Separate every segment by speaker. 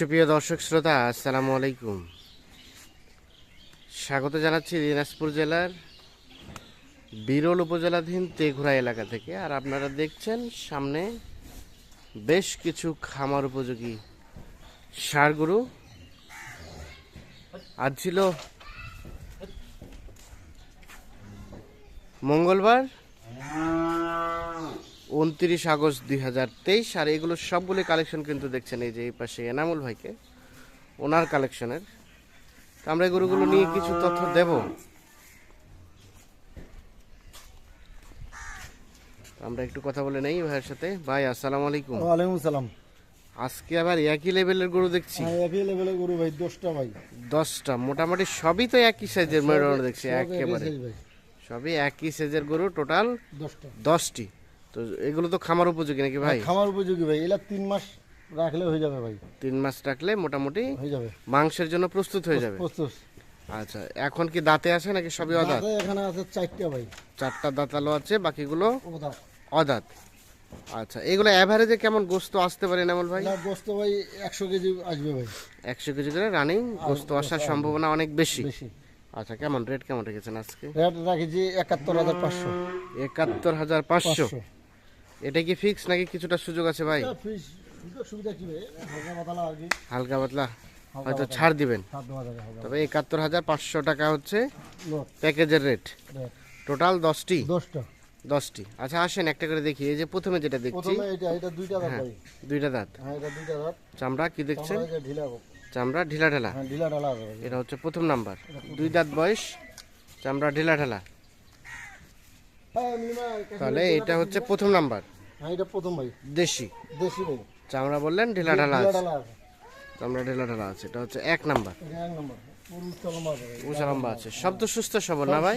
Speaker 1: সুপ্রিয় দর্শক শ্রোতা, আসসালামু আলাইকুম। স্বাগত জানাচ্ছি দিনাজপুর জেলার বিরল উপজেলাধীন তেঘুরা এলাকা থেকে। আর আপনারা দেখছেন, সামনে বেশ কিছু খামার উপযোগী সারগুরু আজ ছিল মঙ্গলবার উনত্রিশ আগস্ট দুই হাজার তেইশ আর এগুলো সবগুলি কালেকশন কিন্তু দেখছেন এই যে এই পাশে এনামুল ভাইকে ওনার কালেকশনের তো আমরা এই গরুগুলো নিয়ে কিছু তথ্য দেব। আমরা একটু কথা বলে নেই ভাইয়ের সাথে। ভাই আসসালামু আলাইকুম।
Speaker 2: ওয়ালাইকুম সালাম
Speaker 1: আজকে আবার একই লেভেলের গরু দেখছি।
Speaker 2: হ্যাঁ একই লেভেলে গরু ভাই দশটা ভাই।
Speaker 1: দশটা মোটামুটি সবই তো একই সাইজের মেরুদণ্ড দেখছি একেবারে। সবই একই সাইজের গরু টোটাল
Speaker 2: দশটা।
Speaker 1: দশটি। তো এগুলো তো খামার উপযোগী নাকি ভাই?
Speaker 2: খামার উপযোগী ভাই। এলা তিন মাস রাখলে হয়ে যাবে ভাই।
Speaker 1: তিন মাস রাখলে মোটামুটি
Speaker 2: হয়ে যাবে।
Speaker 1: মাংসের জন্য প্রস্তুত হয়ে যাবে?
Speaker 2: প্রস্তুত।
Speaker 1: আচ্ছা এখন কি দাঁতে আছে নাকি সবই অদাঁত?
Speaker 2: এখানে আছে চারটা ভাই।
Speaker 1: চারটা দাঁতালো আছে বাকিগুলো অদাঁত। আচ্ছা এগুলো অ্যাভারেজে কেমন গোস্ত আসতে পারে নামল ভাই?
Speaker 2: গোস্ত ভাই একশো কেজি আসবে ভাই।
Speaker 1: একশো কেজি করে রানিং গোস্ত আসার সম্ভাবনা অনেক বেশি।
Speaker 2: বেশি।
Speaker 1: আচ্ছা কেমন রেট কেমন রেখেছেন আজকে?
Speaker 2: রেট রাখেছি একাত্তর হাজার পাঁচশো।
Speaker 1: একাত্তর হাজার পাঁচশো। এটা কি ফিক্স নাকি কিছুটা সুযোগ আছে ভাই?
Speaker 2: সুবিধা কি হালকা পাতলা আর কি।
Speaker 1: হালকা পাতলা। হয়তো ছাড় দিবেন। তবে একাত্তর হাজার পাঁচশো টাকা হচ্ছে প্যাকেজের রেট টোটাল দশটি?
Speaker 2: দশটা।
Speaker 1: দশটি। আচ্ছা আসেন একটা করে দেখি। এই যে প্রথমে যেটা দেখছি।
Speaker 2: দুইটা দাঁত হ্যাঁ এটা দুইটা দাঁত।
Speaker 1: চামড়া কি দেখছেন? চামড়া ঢিলা ঢালা
Speaker 2: হ্যাঁ
Speaker 1: এটা হচ্ছে প্রথম নাম্বার। দুই দাঁত বয়স চামড়া ঢিলা ঢালা।
Speaker 2: হ্যাঁ,
Speaker 1: তাহলে এটা হচ্ছে প্রথম নাম্বার।
Speaker 2: হ্যাঁ এটা প্রথম ভাই।
Speaker 1: দেশি।
Speaker 2: দেশি ভাই।
Speaker 1: চামড়া বললেন ঢেলা ঢালা আছে। চামড়া ঢেলা ঢালা আছে। এটা হচ্ছে এক নাম্বার।
Speaker 2: এক নম্বর।
Speaker 1: উঁচা লম্বা আছে। সব তো সুস্থ সবল না ভাই?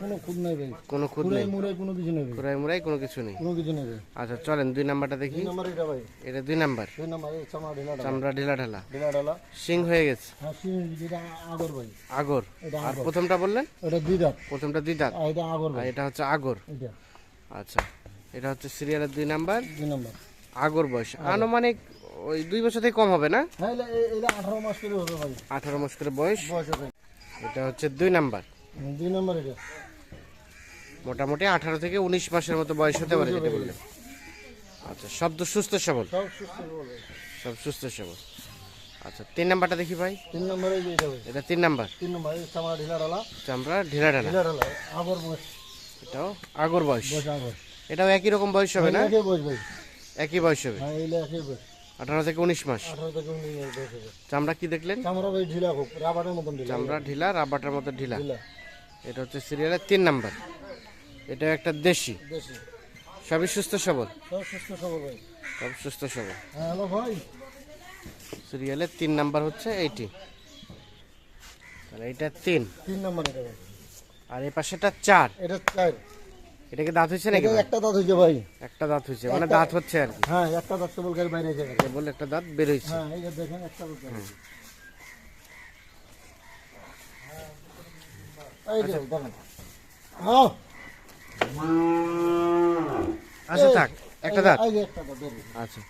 Speaker 2: কোনো খুদ নাই ভাই।
Speaker 1: কোনো খুদ
Speaker 2: মুরাই মুরাই কোনো কিছু নেই ভাই।
Speaker 1: কুড়াই কোনো কিছু নেই?
Speaker 2: কোনো কিছু নেই
Speaker 1: আচ্ছা চলেন দুই নাম্বারটা দেখি।
Speaker 2: এটা ভাই।
Speaker 1: এটা দুই নাম্বার।
Speaker 2: দুই নম্বর চামড়া ঢিলা ঢালা।
Speaker 1: চামড়া ঢিলা ঢালা।
Speaker 2: ঢিলা ঢালা।
Speaker 1: সিং হয়ে গেছে।
Speaker 2: হ্যাঁ সিং আগর ভাই।
Speaker 1: আগর। আর প্রথমটা বললেন?
Speaker 2: এটা দুই দাঁত।
Speaker 1: প্রথমটা দুই দাঁত।
Speaker 2: এটা আগর ভাই।
Speaker 1: এটা হচ্ছে আগর।
Speaker 2: এটা।
Speaker 1: আচ্ছা এটা হচ্ছে সিরিয়ালের দুই নাম্বার।
Speaker 2: দুই নম্বর।
Speaker 1: আগর বয়স। আনুমানিক ওই দুই বছর থেকে কম হবে না?
Speaker 2: হ্যাঁ এটা- আঠারো মাস করে হবে ভাই।
Speaker 1: আঠারো মাস করে বয়স? এটা হচ্ছে দুই নাম্বার।
Speaker 2: দুই নম্বর এটা।
Speaker 1: মোটামুটি আঠারো থেকে উনিশ মাসের মতো বয়স হতে পারে যেটা বললেন। আচ্ছা সব তো সুস্থ সবল।
Speaker 2: সব সুস্থ সবল।
Speaker 1: আচ্ছা তিন নাম্বারটা দেখি ভাই।
Speaker 2: তিন নম্বরে এটা
Speaker 1: তিন নাম্বার।
Speaker 2: তিন নম্বর চামড়া ঢিলা ঢালা।
Speaker 1: চামড়া ঢিলা ঢালা।
Speaker 2: আগর বয়স।
Speaker 1: এটাও আগর বয়স। এটাও একই রকম বয়স হবে না?
Speaker 2: একই বয়স
Speaker 1: হবে।
Speaker 2: হ্যাঁ একই বয়স।
Speaker 1: আঠারো থেকে উনিশ মাস। চামড়া কি দেখলেন?
Speaker 2: চামড়া ভাই ঢিলা খুব রাবারের মতন ঢিলা।
Speaker 1: চামড়া ঢিলা রাবারটার মতো ঢিলা। এটা হচ্ছে সিরিয়ালের তিন নাম্বার। এটা একটা দেশি।
Speaker 2: দেশি।
Speaker 1: সবই সুস্থ সবল?
Speaker 2: সব সুস্থ সবল ভাই।
Speaker 1: সব সুস্থ সবল।
Speaker 2: হ্যাঁ হ্যালো ভাই।
Speaker 1: সিরিয়ালের তিন নাম্বার হচ্ছে এইটি। তাহলে এটা তিন।
Speaker 2: তিন নম্বর এটা
Speaker 1: আর এই পাশেটা চার।
Speaker 2: এটা চার।
Speaker 1: এটা কি দাঁত নাকি
Speaker 2: একটা দাঁত ভাই।
Speaker 1: একটা দাঁত মানে দাঁত হচ্ছে আর কি।
Speaker 2: হ্যাঁ একটা দাঁত কেবল বাইরে
Speaker 1: একটা দাঁত বের হয়েছে
Speaker 2: হ্যাঁ এই যে দেখেন একটা দাঁত বের এই যে দেখেন। হ্যাঁ।
Speaker 1: আচ্ছা থাক একটা দাঁত।
Speaker 2: এই একটা দাঁত বের
Speaker 1: আচ্ছা।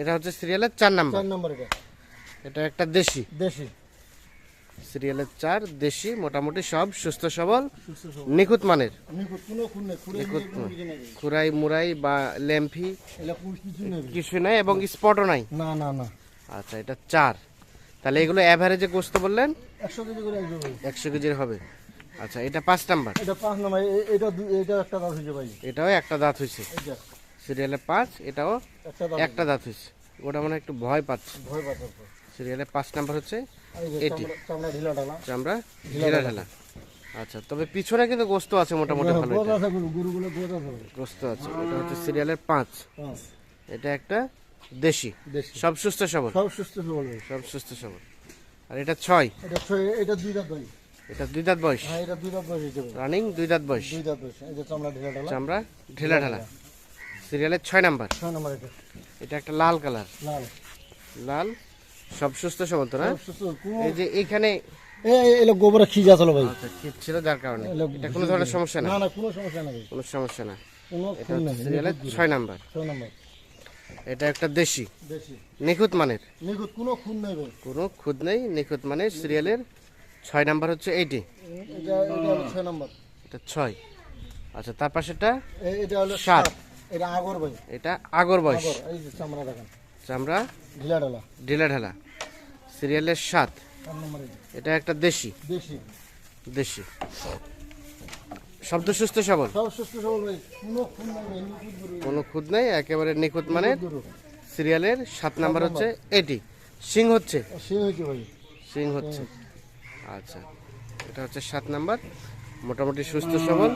Speaker 1: এটা হচ্ছে সিরিয়ালের চার নাম্বার।
Speaker 2: চার নম্বর এটা।
Speaker 1: এটা একটা দেশি।
Speaker 2: দেশি।
Speaker 1: সিরিয়ালের চার দেশি মোটামুটি সব সুস্থ সবল নিখুঁত মানের।
Speaker 2: নিখুঁত
Speaker 1: খুরাই মুরাই বা ল্যাম্পি
Speaker 2: কিছু নাই
Speaker 1: এবং স্পটও নাই।
Speaker 2: না না না।
Speaker 1: আচ্ছা এটা চার। তাহলে এগুলো অ্যাভারেজে গোস্ত বললেন?
Speaker 2: একশো কেজি করে
Speaker 1: একশো কেজির হবে। আচ্ছা এটা পাঁচ নাম্বার।
Speaker 2: এটা পাঁচ নম্বর। এটা এটা একটা দাঁত হয়েছে ভাই।
Speaker 1: এটাও একটা দাঁত হয়েছে। সিরিয়ালে পাঁচ এটাও
Speaker 2: একটা দাঁত
Speaker 1: একটা দাঁত হয়েছে। ওটা মানে একটু ভয় পাচ্ছে।
Speaker 2: ভয় পাচ্ছে।
Speaker 1: সিরিয়ালে পাঁচ নাম্বার হচ্ছে এটি।
Speaker 2: চামড়া- ঢিলা ঢালা।
Speaker 1: আচ্ছা তবে পিছনে কিন্তু গোস্ত আছে মোটামুটি ভালো গোস্ত আছে এটা হচ্ছে সিরিয়ালের পাঁচ। এটা একটা দেশি। সব সুস্থ সবল।
Speaker 2: সব সুস্থ সবল
Speaker 1: সব সুস্থ সবল। আর এটা ছয়।
Speaker 2: এটা ছয়- এটা দুই দাঁত ভাই
Speaker 1: এটা দুই দাঁত বয়স।
Speaker 2: হ্যাঁ এটা দুই দাঁত বয়স
Speaker 1: রানিং দুই দাঁত বয়স।
Speaker 2: দুই দাঁত বয়স। এই যে চামড়া ঢিলা ঢালা।
Speaker 1: চামড়া ঢিলা ঢালা। সিরিয়ালের ছয় নাম্বার।
Speaker 2: ছয় নম্বর এটা।
Speaker 1: এটা একটা লাল কালার।
Speaker 2: লাল।
Speaker 1: লাল সব সুস্থ সবল তো না এই যে এখানে
Speaker 2: এলো গোবরে খিজা চলো ভাই।
Speaker 1: আচ্ছা ঠিক ছিল যার কারণে। এটা কোনো ধরনের সমস্যা না?
Speaker 2: কোনো সমস্যা নেই
Speaker 1: কোনো সমস্যা না। এটা সিরিয়ালের ছয় নাম্বার।
Speaker 2: ছয় নম্বর।
Speaker 1: এটা একটা দেশি। নিখুঁত মানের।
Speaker 2: নিখুঁত কোনো নেই
Speaker 1: কোনো খুদ নেই নিখুঁত মানের সিরিয়ালের ছয় নাম্বার হচ্ছে এইটি।
Speaker 2: এটা ছয় নম্বর।
Speaker 1: এটা ছয়। আচ্ছা তার পাশেরটা
Speaker 2: এ- এটা হলো
Speaker 1: সাত।
Speaker 2: এটা আগর ভাই।
Speaker 1: এটা আগর বয়স।
Speaker 2: এই যে চামড়া দেখেন।
Speaker 1: চামড়া
Speaker 2: ঢিলা ঢালা।
Speaker 1: ঢিলা ঢালা। সিরিয়ালের সাত। এটা। একটা দেশি।
Speaker 2: দেশি।
Speaker 1: দেশি। শব্দ সুস্থ সবল।
Speaker 2: কোনো
Speaker 1: খুদ নেই একেবারে নিখুঁত
Speaker 2: মানে
Speaker 1: সিরিয়ালের সাত নাম্বার হচ্ছে এটি। সিং হচ্ছে।
Speaker 2: সে
Speaker 1: হচ্ছে। আচ্ছা। এটা হচ্ছে সাত নাম্বার। মোটামুটি সুস্থ সবল।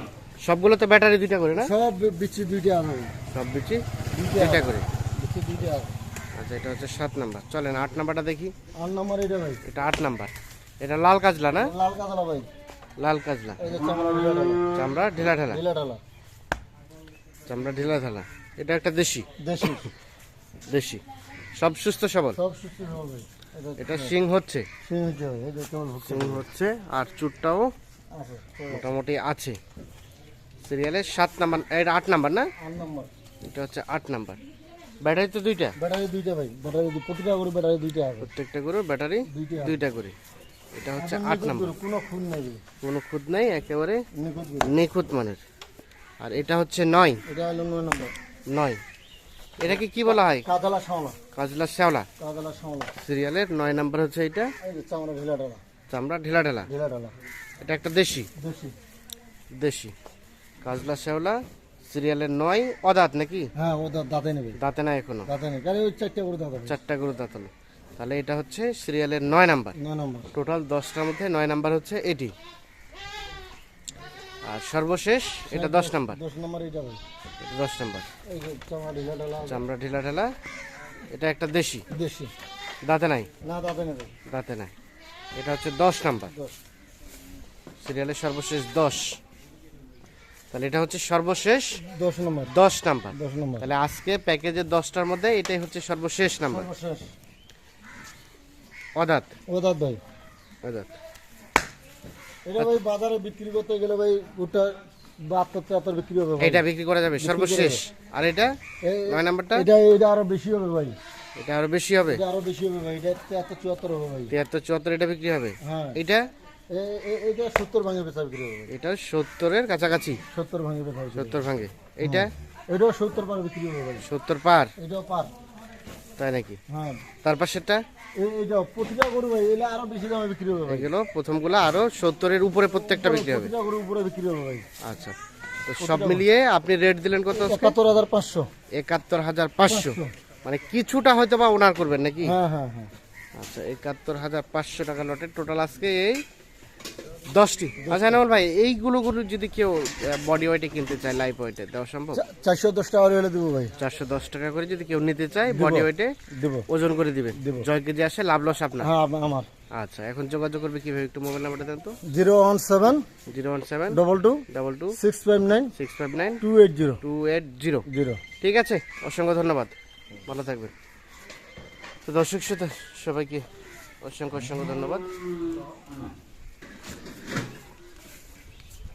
Speaker 1: সবগুলো তো ব্যাটারি দুইটা করে না?
Speaker 2: সব বিচি দুইটা
Speaker 1: সব বিচি
Speaker 2: দুইটা
Speaker 1: করে।
Speaker 2: বিচি দুইটা
Speaker 1: আচ্ছা এটা হচ্ছে সাত নাম্বার। চলেন আট নাম্বারটা দেখি।
Speaker 2: আট নম্বর এটা ভাই।
Speaker 1: এটা আট নাম্বার। এটা লাল কাজলা না?
Speaker 2: লাল কাতলা ভাই।
Speaker 1: লাল কাজলা।
Speaker 2: চামড়া ঢিলা ঢালা।
Speaker 1: চামড়া ঢিলা ঢালা? চামড়া ঢিলা ঢালা। এটা একটা দেশি?
Speaker 2: দেশি।
Speaker 1: দেশি। সব সুস্থ সবল?
Speaker 2: সব সুস্থ সবল ভাই। এটা
Speaker 1: সিং হচ্ছে?
Speaker 2: সে হচ্ছে
Speaker 1: সিং হচ্ছে? আর চুটটাও মোটামুটি আছে। সিরিয়ালের সাত নাম্বার এটা আট নাম্বার না? এটা হচ্ছে আট নাম্বার। ব্যাটারি তো দুইটা?
Speaker 2: ব্যাটারি দুইটা ভাই ব্যাটারি প্রতিটা করে ব্যাটারি দুইটা আছে।
Speaker 1: প্রত্যেকটা করে ব্যাটারি
Speaker 2: দুইটা
Speaker 1: করে। এটা হচ্ছে আট নাম্বার।
Speaker 2: কোনো খুন নাই
Speaker 1: কোনো খুদ নেই একেবারে
Speaker 2: নিখুঁত
Speaker 1: মানের। আর এটা হচ্ছে নয়।
Speaker 2: এটা হলো নয় নম্বর।
Speaker 1: নয়। এটাকে কি বলা হয়?
Speaker 2: কাতলা শাওলা
Speaker 1: কাজলা শ্যাওলা।
Speaker 2: কাতলা শাওলা
Speaker 1: সিরিয়ালের নয় নাম্বার হচ্ছে এটা
Speaker 2: চামড়া ঢিলা ঢালা।
Speaker 1: চামড়া ঢিলা ঢালা।
Speaker 2: ঢিলা ঢালা।
Speaker 1: এটা একটা দেশি?
Speaker 2: দেশি।
Speaker 1: দেশি। কাজলা শ্যাওলা সিরিয়ালের নয় অদাঁত নাকি?
Speaker 2: হ্যাঁ দাঁতে নেবে।
Speaker 1: দাঁতে না এখনও?
Speaker 2: দাঁতে নেবে কারণ ওই চারটে করে দাঁত
Speaker 1: চারটা গরু তাহলে এটা হচ্ছে সিরিয়ালের নয় নাম্বার।
Speaker 2: নয় নম্বর।
Speaker 1: টোটাল দশটার মধ্যে নয় নাম্বার হচ্ছে এটি। আর সর্বশেষ এটা দশ নাম্বার।
Speaker 2: দশ নম্বর
Speaker 1: এটা দশ নাম্বার।
Speaker 2: চামড়া ঢিলা ঢালা
Speaker 1: এটা একটা দেশি।
Speaker 2: দেশি।
Speaker 1: দাঁতে নাই?
Speaker 2: না দাঁতে নেবে।
Speaker 1: দাঁতে নাই। এটা হচ্ছে দশ নাম্বার। সিরিয়ালের সর্বশেষ দশ। তাহলে এটা হচ্ছে সর্বশেষ
Speaker 2: দশ নম্বর।
Speaker 1: দশ নাম্বার।
Speaker 2: দশ নম্বর।
Speaker 1: তাহলে আজকে প্যাকেজের দশটার মধ্যে এটাই হচ্ছে সর্বশেষ নাম্বার।
Speaker 2: সর্বশেষ।
Speaker 1: অদাত।
Speaker 2: ও ভাই।
Speaker 1: অদাত।
Speaker 2: এটা ভাই বাজারে বিক্রি করতে গেলে ভাই ওটা বিক্রি হবে
Speaker 1: এটা বিক্রি করা যাবে সর্বশেষ। আর এটা? নয় নাম্বারটা?
Speaker 2: এটা এটা আরও বেশি হবে ভাই।
Speaker 1: এটা আরও বেশি হবে?
Speaker 2: এটা আরও বেশি হবে ভাই এটা তেহাত্তর চুয়াত্তর হবে ভাই।
Speaker 1: তিয়াত্তর চুয়াত্তর এটা বিক্রি হবে?
Speaker 2: হ্যাঁ।
Speaker 1: এটা?
Speaker 2: এটা সত্তর ভাঙে বেচা বিক্রি হবে।
Speaker 1: এটা সত্তরের কাছাকাছি।
Speaker 2: সত্তর ভাঙে বেচা
Speaker 1: সত্তর ভাঙে।
Speaker 2: এটাও সত্তর পার বিক্রি হবে ভাই।
Speaker 1: সত্তর পার?
Speaker 2: এটাও পার।
Speaker 1: তাই নাকি?
Speaker 2: হ্যাঁ।
Speaker 1: তার পাশেরটা?
Speaker 2: এটা প্রতিটা গরু ভাই এলে আরও বেশি দামে বিক্রি হবে ভাই।
Speaker 1: এগুলো প্রথমগুলো আরও সত্তরের উপরে প্রত্যেকটা বিক্রি হবে।
Speaker 2: প্রতিটা গরু উপরে বিক্রি হবে ভাই।
Speaker 1: আচ্ছা। তো সব মিলিয়ে আপনি রেট দিলেন কত?
Speaker 2: একাত্তর হাজার পাঁচশো।
Speaker 1: একাত্তর হাজার পাঁচশো। মানে কিছুটা হয়তো বা ওনার করবেন নাকি?
Speaker 2: হ্যাঁ হ্যাঁ হ্যাঁ।
Speaker 1: আচ্ছা একাত্তর হাজার পাঁচশো টাকা লটের টোটাল আজকে এই দশটি। আচ্ছা নামল ভাই এইগুলো গুলো যদি কেউ বডি ওয়েটে কিনতে চায় লাইফ ওয়েটে দেওয়া সম্ভব?
Speaker 2: চারশো দশ টাকা হলে দেবো ভাই।
Speaker 1: চারশো দশ টাকা করে যদি কেউ নিতে চায় বডি ওয়েটে
Speaker 2: দেবো।
Speaker 1: ওজন করে দিবেন।
Speaker 2: দেবো।
Speaker 1: জয় কেজি আসে লাভ লস আপনার।
Speaker 2: হ্যাঁ আমার।
Speaker 1: আচ্ছা এখন যোগাযোগ করবে কীভাবে? একটু মোবাইল নাম্বারটা দেন তো।
Speaker 2: Zero one seven
Speaker 1: zero one seven
Speaker 2: double two
Speaker 1: double two
Speaker 2: six five nine
Speaker 1: six five nine
Speaker 2: two eight zero.
Speaker 1: Two eight zero.
Speaker 2: Zero.
Speaker 1: ঠিক আছে অসংখ্য ধন্যবাদ। ভালো থাকবেন। তো দর্শক শ্রোতা সবাইকে অসংখ্য অসংখ্য ধন্যবাদ।